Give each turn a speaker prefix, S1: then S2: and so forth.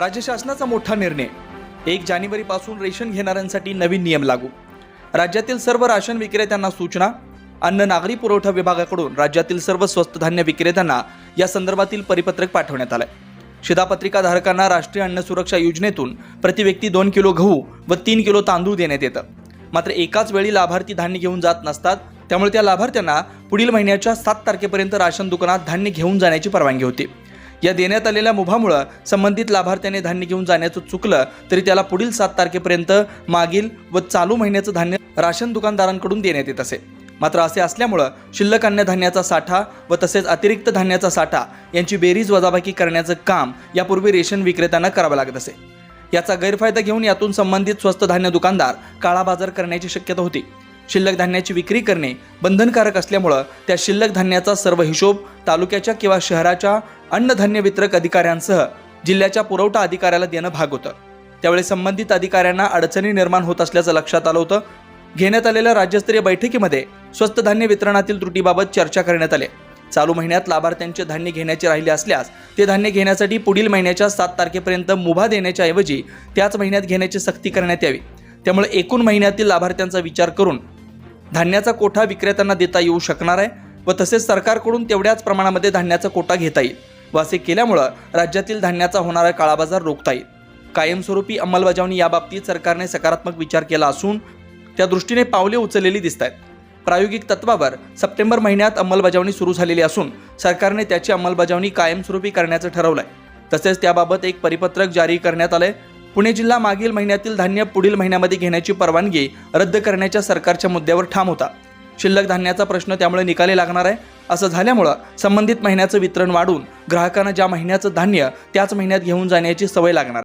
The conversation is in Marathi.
S1: राज्य शासनाचा मोठा निर्णय. एक जानेवारीपासून रेशन घेणाऱ्यांसाठी नवीन नियम लागू. राज्यातील सर्व राशन विक्रेत्यांना सूचना. अन्न नागरी पुरवठा विभागाकडून राज्यातील सर्व स्वस्त धान्य विक्रेत्यांना या संदर्भातील परिपत्रक पाठवण्यात आलंय. शिधापत्रिका धारकांना राष्ट्रीय अन्न सुरक्षा योजनेतून प्रति व्यक्ती दोन किलो गहू व तीन किलो तांदूळ देण्यात येतं. मात्र एकाच वेळी लाभार्थी धान्य घेऊन जात नसतात त्यामुळे त्या लाभार्थ्यांना पुढील महिन्याच्या सात तारखेपर्यंत राशन दुकानात धान्य घेऊन जाण्याची परवानगी होती. या देण्यात आलेल्या मुभामुळं संबंधित लाभार्थ्याने धान्य घेऊन जाण्याचं चुकलं तरी त्याला पुढील सात तारखेपर्यंत मागील व चालू महिन्याचं धान्य राशन दुकानदारांकडून देण्यात येत असे. मात्र असे असल्यामुळं शिल्लक अन्नधान्याचा साठा व तसेच अतिरिक्त धान्याचा साठा यांची बेरीज वजाबाकी करण्याचं काम यापूर्वी रेशन विक्रेत्यांना करावं लागत असे. याचा गैरफायदा घेऊन यातून संबंधित स्वस्त धान्य दुकानदार काळा बाजार करण्याची शक्यता होती. शिल्लक धान्याची विक्री करणे बंधनकारक असल्यामुळं त्या शिल्लक धान्याचा सर्व हिशोब तालुक्याच्या किंवा शहराच्या अन्नधान्य वितरक अधिकाऱ्यांसह जिल्ह्याच्या पुरवठा अधिकाऱ्याला देणं भाग होतं. त्यावेळी संबंधित अधिकाऱ्यांना अडचणी निर्माण होत असल्याचं लक्षात आलं होतं. घेण्यात आलेल्या राज्यस्तरीय बैठकीमध्ये स्वस्त धान्य वितरणातील त्रुटीबाबत चर्चा करण्यात आली. चालू महिन्यात लाभार्थ्यांचे धान्य घेण्याचे राहिले असल्यास ते धान्य घेण्यासाठी पुढील महिन्याच्या सात तारखेपर्यंत मुभा देण्याच्या ऐवजी त्याच महिन्यात घेण्याची सक्ती करण्यात यावी. त्यामुळे एकूण महिन्यातील लाभार्थ्यांचा विचार करून धान्याचा कोठा विक्रेत्यांना देता येऊ शकणार आहे? व तसेच सरकारकडून तेवढ्याच प्रमाणामध्ये धान्याचा कोटा घेता येईल. व असे केल्यामुळं राज्यातील धान्याचा होणारा काळाबाजार रोखता येईल. कायमस्वरूपी अंमलबजावणी याबाबतीत सरकारने सकारात्मक विचार केला असून त्या दृष्टीने पावले उचललेली दिसत आहेत प्रायोगिक तत्वावर सप्टेंबर महिन्यात अंमलबजावणी सुरू झालेली असून सरकारने त्याची अंमलबजावणी कायमस्वरूपी करण्याचं ठरवलं आहे तसेच त्याबाबत एक परिपत्रक जारी करण्यात आलंय. पुणे जिल्हा मागील महिन्यातील धान्य पुढील महिन्यामध्ये घेण्याची परवानगी रद्द करण्याच्या सरकारच्या मुद्द्यावर ठाम होता. शिल्लक धान्याचा प्रश्न त्यामुळे निकाली लागणार आहे. असं झाल्यामुळं संबंधित महिन्याचं वितरण वाढून ग्राहकांना ज्या महिन्याचं धान्य त्याच महिन्यात घेऊन जाण्याची सवय लागणार